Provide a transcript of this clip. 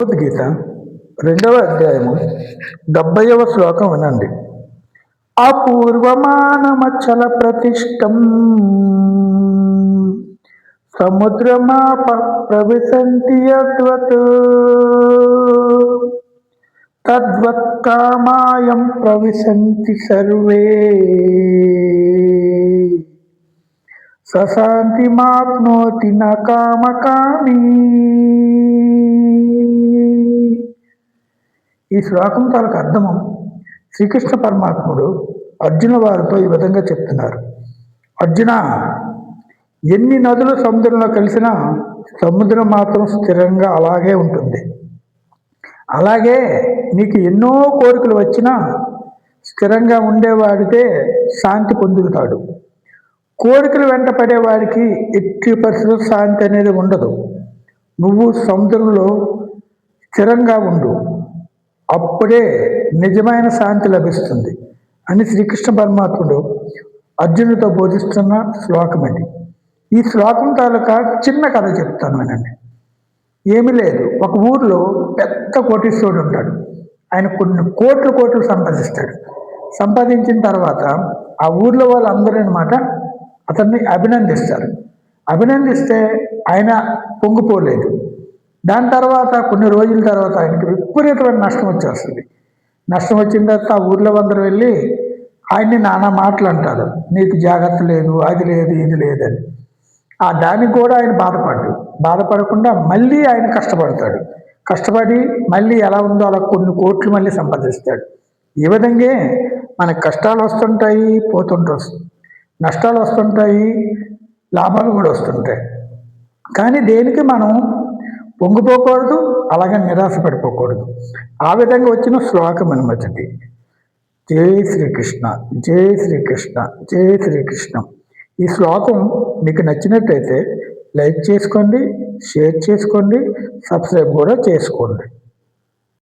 భగవద్గీత రెండవ అధ్యాయము డెబ్బైవ శ్లోకం వినండి అపూర్వమానమచల ప్రతిష్టం సముద్రమాప ప్రవిశంతి యద్వత్ తద్వత్ కామాయం ప్రవిశంతి సర్వే. సశాంతిమాప్నోతి న కామకామి. ఈ శ్లోకం తాలకు అర్థము. శ్రీకృష్ణ పరమాత్ముడు అర్జున వారితో ఈ విధంగా చెప్తున్నారు. అర్జున ఎన్ని నదులు సముద్రంలో కలిసినా సముద్రం మాత్రం స్థిరంగా అలాగే ఉంటుంది. అలాగే నీకు ఎన్నో కోరికలు వచ్చినా స్థిరంగా ఉండేవాడితే శాంతి పొందుతాడు. కోరికలు వెంట పడేవాడికి ఎట్టి పరిస్థితుల్లో శాంతి అనేది ఉండదు. నువ్వు సముద్రంలో స్థిరంగా ఉండు. అప్పుడే నిజమైన శాంతి లభిస్తుంది అని శ్రీకృష్ణ పరమాత్ముడు అర్జునుడితో బోధిస్తున్న శ్లోకం ఇది. ఈ శ్లోకం తాలూకా చిన్న కథ చెప్తాను వినండి. ఏమీ లేదు. ఒక ఊర్లో పెద్ద కోటీశ్వరుడు ఉంటాడు. ఆయన కొన్ని కోట్లు కోట్లు సంపాదిస్తాడు. సంపాదించిన తర్వాత ఆ ఊర్లో వాళ్ళందరూ అనమాట అతన్ని అభినందిస్తారు. అభినందిస్తే ఆయన పొంగిపోలేదు. దాని తర్వాత కొన్ని రోజుల తర్వాత ఆయనకి విపరీతమైన నష్టం వచ్చేస్తుంది. నష్టం వచ్చిన తర్వాత ఆ ఊర్లో అందరూ వెళ్ళి ఆయన్ని నానా మాటలు అంటారు నీకు జాగ్రత్త లేదు అది లేదు ఇది లేదని ఆ దానికి కూడా ఆయన బాధపడ్డు బాధపడకుండా మళ్ళీ ఆయన కష్టపడతాడు. కష్టపడి మళ్ళీ ఎలా ఉందో అలా కొన్ని కోట్లు మళ్ళీ సంపాదిస్తాడు. ఈ విధంగా మనకు కష్టాలు వస్తుంటాయి పోతుంటాయి నష్టాలు వస్తుంటాయి లాభాలు కూడా వస్తుంటాయి. కానీ దేనికి మనం పొంగిపోకూడదు అలాగే నిరాశ పడిపోకూడదు ఆ విధంగా వచ్చిన శ్లోకం అనమాట జై శ్రీకృష్ణ జై శ్రీకృష్ణ జై శ్రీకృష్ణ. ఈ శ్లోకం మీకు నచ్చినట్టయితే లైక్ చేసుకోండి షేర్ చేసుకోండి సబ్స్క్రైబ్ కూడా చేసుకోండి.